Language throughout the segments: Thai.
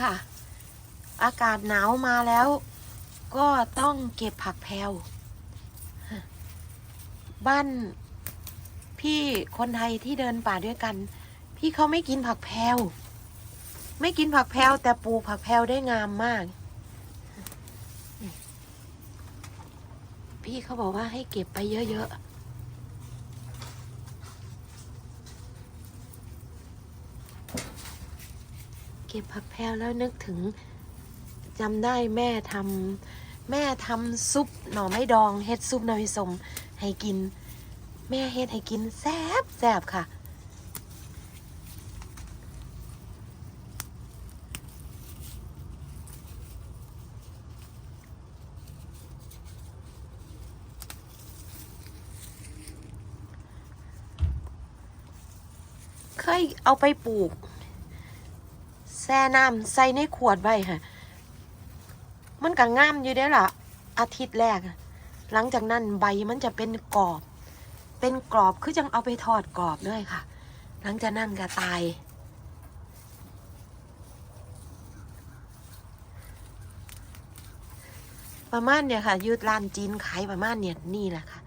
ค่ะ อากาศหนาวมาแล้ว ก็ต้องเก็บผักแพรวบ้านพี่คนไทยที่เดินป่าด้วยกัน พี่เขาไม่กินผักแพรวไม่กินผักแพรวแต่ปลูกผักแพรวได้งามมาก พี่เขาบอกว่าให้เก็บไปเยอะๆ ก็บผักแพรวแล้วนึกถึงจำได้แม่ทำแม่ทำซุปหน่อไม้ดองเฮ็ดซุปหน่อไม้สมให้กิน แม่เฮ็ดให้กินแซ่บแซ่บค่ะ เคยเอาไปปลูก แช่น้ำใส่ในขวดไว้ค่ะมันก็งามอยู่เด้ล่ะ อาทิตย์แรก หลังจากนั้นใบมันจะเป็นกรอบ เป็นกรอบคือจังเอาไปทอดกรอบด้วยค่ะ หลังจากนั้นก็ตายประมาณเนี่ยค่ะยืดร้านจีนขายประมาณเนี่ยนี่แหละค่ะ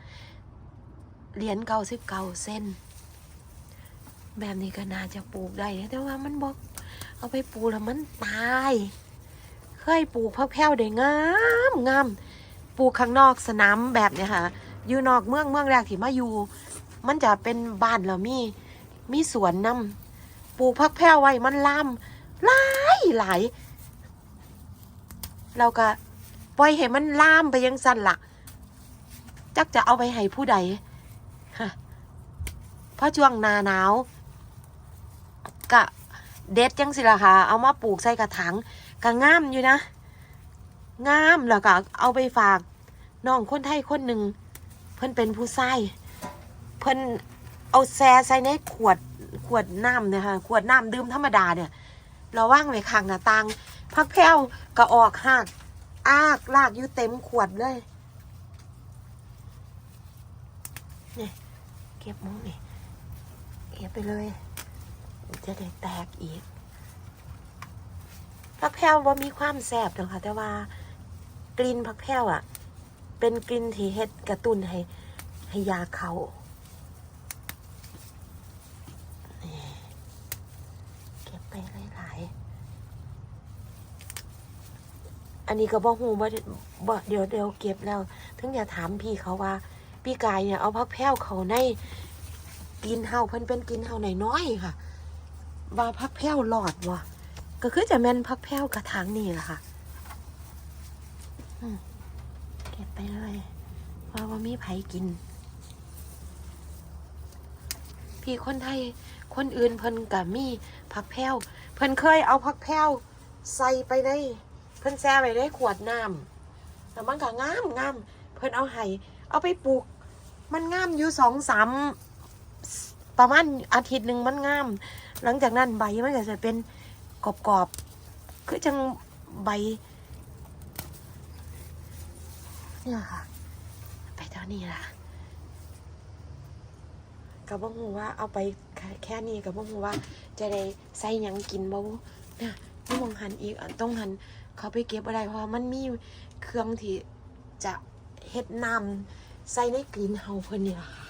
เหรียญเก้าสิบเก้าเส้น แบบนี้ก็น่าจะปลูกได้แต่ว่ามันบอก เอาไปปลูกแล้วมันตาย เคยปลูกพักแพ้วได้งามงามปลูกข้างนอกสนามแบบเนี้ยค่ะ อยู่นอกเมืองเมืองแรกที่มาอยู่ มันจะเป็นบ้านแล้วมี มีสวนน้ำปลูกพักแพ้วไว้มันลามหลายหลายเราก็ปล่อยให้มันลามไปยังสั้นละจักจะเอาไปให้ผู้ใดเพราะช่วงนาหนาวกะ เด็ดจังสิล่ะค่ะ เอามาปลูกใส่กระถางกะงามอยู่นะ งามแล้วก็เอาไปฝากน้องคนไทยคนหนึ่งเพิ่นเป็นผู้ชายเพิ่นเอาแซใส่ในขวดขวดน้ำเนี่ยค่ะขวดน้ำดื่มธรรมดาเนี่ย เราว่างไว้ข้างหน้าต่างพักแพ้วก็ออกหักอากลากอยู่เต็มขวดเลยเนี่ยเก็บมุ้งนี่เก็บไปเลย จะได้แตกอีกผักแพรว่ามีความแสบนะคะแต่ว่ากลิ่นผักแพรวอะ เป็นกลิ่นที่เฮ็ดกระตุ้นให้ ให้ยาเขาเก็บไปหลายๆอันนี้ก็บอกหูว่าบ่เดี๋ยวเดี๋ยวเก็บแล้วถึงอย่าถามพี่เขาว่า พี่กายเนี่ยเอาผักแพรวเขาในกินเฮาเพิ่นเป็นกินเฮาหน่อยน้อยๆค่ะ ว่าพักแพ้วหลอดวะก็คือจะแม่นพักแพ้วกระถางนี่แหละค่ะเก็บไปเลยว่าว่ามีไผกิน พี่คนไทยคนอื่นเพิ่นกับมีพักแพ้วเพิ่นเคยเอาพักแพ้วใส่ไปในเพิ่นแช่ไว้ในขวดน้ำแต่มันก็งามงามเพิ่นเอาให้เอาไปปลูก มันงามอยู่สองสามประมาณอาทิตย์หนึ่งมันงาม หลังจากนั้นใบมันก็จะเป็นกรอบๆคือจังใบเนี่ยค่ะ ไปเท่านี้ล่ะกับบ่ฮู้ว่าเอาไปแค่นี้กับบ่ฮู้ว่าจะได้ใส่หยังกินบ่เนี่ยนี่มองหันอีกต้องหันเขาไปเก็บอะไรเพราะมันมีเครื่องที่จะเฮ็ดน้ำใส่ในกรีนเฮาเพิ่นนี่ล่ะค่ะ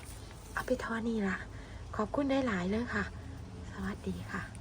เอาไปท่านี้ล่ะ ขอบคุณได้หลายเลยค่ะ วัสดีค่ะ